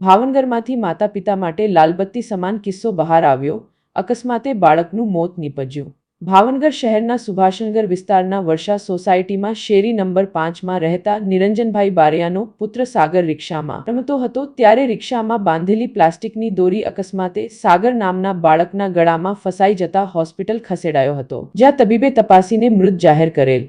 ભાવનગરમાંથી માતા પિતા માટે લાલબત્તી સમાન કિસ્સો બહાર આવ્યો. અકસ્માતે બાળકનું મોત નીપજ્યું. ભાવનગર શહેરના સુભાષનગર વિસ્તારના વર્ષા સોસાયટીમાં શેરી નંબર પાંચમાં રહેતા નિરંજનભાઈ બારિયાનો પુત્ર સાગર રિક્ષામાં રમતો હતો. ત્યારે રિક્ષામાં બાંધેલી પ્લાસ્ટિકની દોરી અકસ્માતે સાગર નામના બાળકના ગળામાં ફસાઈ જતા હોસ્પિટલ ખસેડાયો હતો, જ્યાં તબીબે તપાસીને મૃત જાહેર કરેલ.